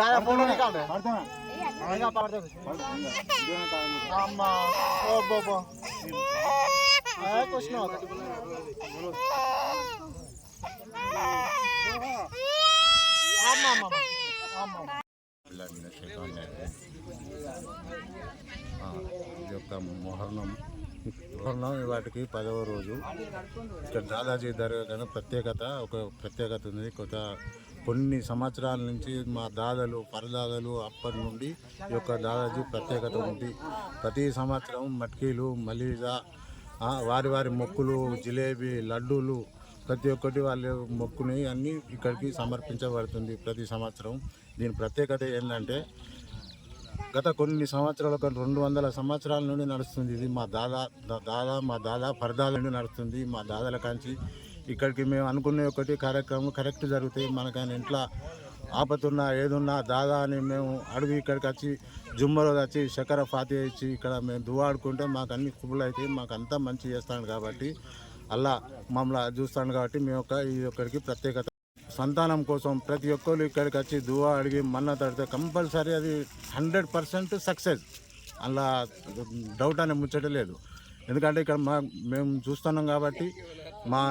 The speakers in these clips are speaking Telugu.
దాదా ఫోన్ कुछ ना जो का मुहर्रम పిల్లల్ని వాటికి పదవ రోజు. ఇక్కడ దాదాజీ దర్గా ప్రత్యేకత ఒక ప్రత్యేకత ఉంది. కొత్త కొన్ని సంవత్సరాల నుంచి మా దాదాలు పరదాదలు అప్పటి నుండి ఈ యొక్క దాదాజీ ప్రత్యేకత ఉంది. ప్రతి సంవత్సరం మట్కీలు మలీజా వారి వారి మొక్కులు జిలేబీ లడ్డూలు ప్రతి ఒక్కటి వాళ్ళ మొక్కుని అన్నీ ఇక్కడికి సమర్పించబడుతుంది ప్రతి సంవత్సరం. దీని ప్రత్యేకత ఏంటంటే గత కొన్ని సంవత్సరాలు ఒక రెండు వందల సంవత్సరాల నుండి నడుస్తుంది ఇది. మా దాదా దాదా మా దాదా పరదాల నుండి నడుస్తుంది. మా దాదాల కాంచి ఇక్కడికి మేము అనుకునే ఒకటి కార్యక్రమం కరెక్ట్ జరుగుతాయి మనకైనా ఇంట్లో ఆపతున్నా ఏదున్నా దాదా అని మేము అడుగు ఇక్కడికి వచ్చి జుమ్మలో వచ్చి శకర ఫాతి ఇచ్చి ఇక్కడ మేము దువాడుకుంటే మాకు అన్ని కుబులు అవుతాయి మాకు అంతా మంచి చేస్తాను కాబట్టి అలా మమ్మల్ని చూస్తాను కాబట్టి మేము ఒక ఈ ఒక్కడికి ప్రత్యేకత సంతానం కోసం ప్రతి ఒక్కరు ఇక్కడికి వచ్చి దువా అడిగి మన్న తడితే కంపల్సరీ అది హండ్రెడ్ పర్సెంట్ సక్సెస్. అలా డౌట్ అనే ముచ్చట లేదు. ఎందుకంటే ఇక్కడ మా మేము చూస్తున్నాం కాబట్టి మా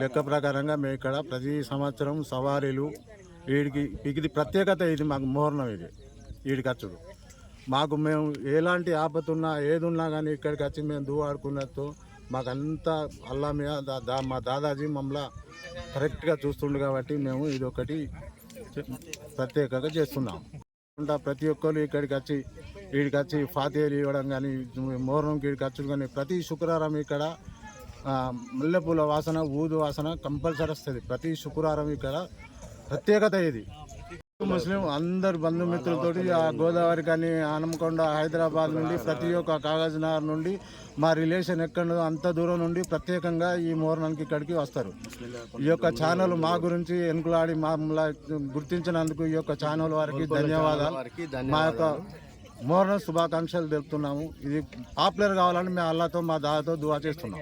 లెక్క ప్రకారంగా మేము ఇక్కడ ప్రతి సంవత్సరం సవారీలు వీడికి ఇది ప్రత్యేకత ఇది మాకు మోహరణం ఇది. వీడికి వచ్చుడు. మాకు మేము ఎలాంటి ఆపతున్నా ఏది ఉన్నా కానీ ఇక్కడికి వచ్చి మేము దువ్వాడుకున్నట్టు మాకంతా అల్లా మీద దా- మా దాదాజీ మమ్మల్ని కరెక్ట్గా చూస్తుండు కాబట్టి మేము ఇది ఒకటి ప్రత్యేకంగా చేస్తున్నాం. ప్రతి ఒక్కరు ఇక్కడికి వచ్చి వీడికి వచ్చి ఫాతేలు ఇవ్వడం కానీ మోహరంకి వీడికి వచ్చి కానీ ప్రతి శుక్రవారం ఇక్కడ మల్లెపూల వాసన ఊదు వాసన కంపల్సరీ వస్తుంది. ప్రతి శుక్రవారం ఇక్కడ ప్రత్యేకత ఇది. ముస్లిం అందరు బంధుమిత్రులతోటి ఆ గోదావరి కానీ ఆనమకొండ హైదరాబాద్ నుండి ప్రతి ఒక్క కాగజ్ నగర్ నుండి మా రిలేషన్ ఎక్కడ అంత దూరం నుండి ప్రత్యేకంగా ఈ మోహరణానికి ఇక్కడికి వస్తారు. ఈ యొక్క ఛానల్ మా గురించి ఎన్కులాడి మమ్మల్ని గుర్తించినందుకు ఈ యొక్క ఛానల్ వారికి ధన్యవాదాలు. మా యొక్క మోహరణ శుభాకాంక్షలు తెలుపుతున్నాము. ఇది పాపులర్ కావాలని మేము అల్లాతో మా దాదాతో దువా చేస్తున్నాం.